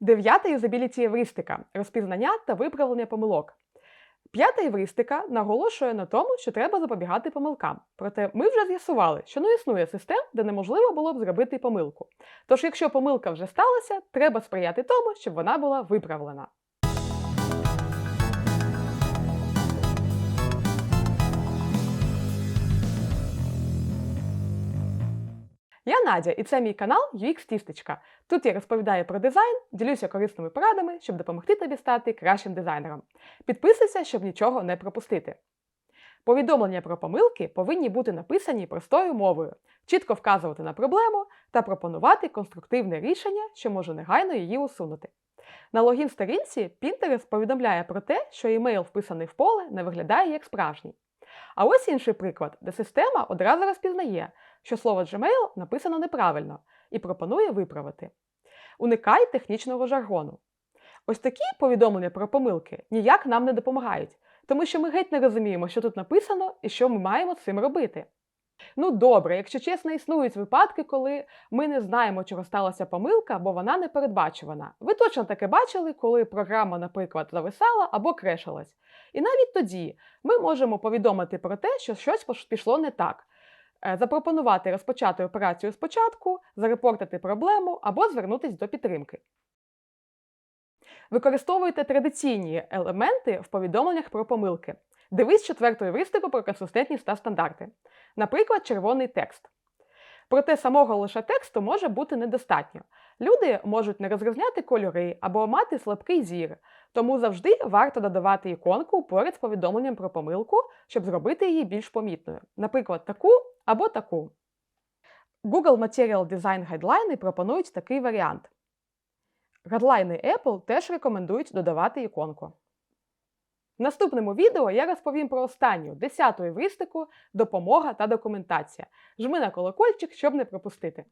Дев'ята юзабіліті євристика розпізнання та виправлення помилок. П'ята євристика наголошує на тому, що треба запобігати помилкам. Проте ми вже з'ясували, що не існує систем, де неможливо було б зробити помилку. Тож, якщо помилка вже сталася, треба сприяти тому, щоб вона була виправлена. Я Надя, і це мій канал UX Тістечка. Тут я розповідаю про дизайн, ділюся корисними порадами, щоб допомогти тобі стати кращим дизайнером. Підписуйся, щоб нічого не пропустити. Повідомлення про помилки повинні бути написані простою мовою, чітко вказувати на проблему та пропонувати конструктивне рішення, що може негайно її усунути. На логін сторінці Pinterest повідомляє про те, що емейл, вписаний в поле, не виглядає як справжній. А ось інший приклад, де система одразу розпізнає, що слово Gmail написано неправильно і пропонує виправити. Уникай технічного жаргону. Ось такі повідомлення про помилки ніяк нам не допомагають, тому що ми геть не розуміємо, що тут написано і що ми маємо цим робити. Ну добре, якщо чесно, існують випадки, коли ми не знаємо, чого сталася помилка, бо вона не передбачувана. Ви точно таке бачили, коли програма, наприклад, зависала або крешилась. І навіть тоді ми можемо повідомити про те, що щось пішло не так, Е, запропонувати розпочати операцію спочатку, зарепортити проблему або звернутися до підтримки. Використовуйте традиційні елементи в повідомленнях про помилки. Дивись четверту виступу про консистентність та стандарти. Наприклад, червоний текст. Проте самого лише тексту може бути недостатньо. Люди можуть не розрізняти кольори або мати слабкий зір, тому завжди варто додавати іконку поряд з повідомленням про помилку, щоб зробити її більш помітною. Наприклад, таку або таку. Google Material Design Guidelines пропонують такий варіант. Гадлайни Apple теж рекомендують додавати іконку. В наступному відео я розповім про останню, десяту евристику, допомога та документація. Жми на колокольчик, щоб не пропустити.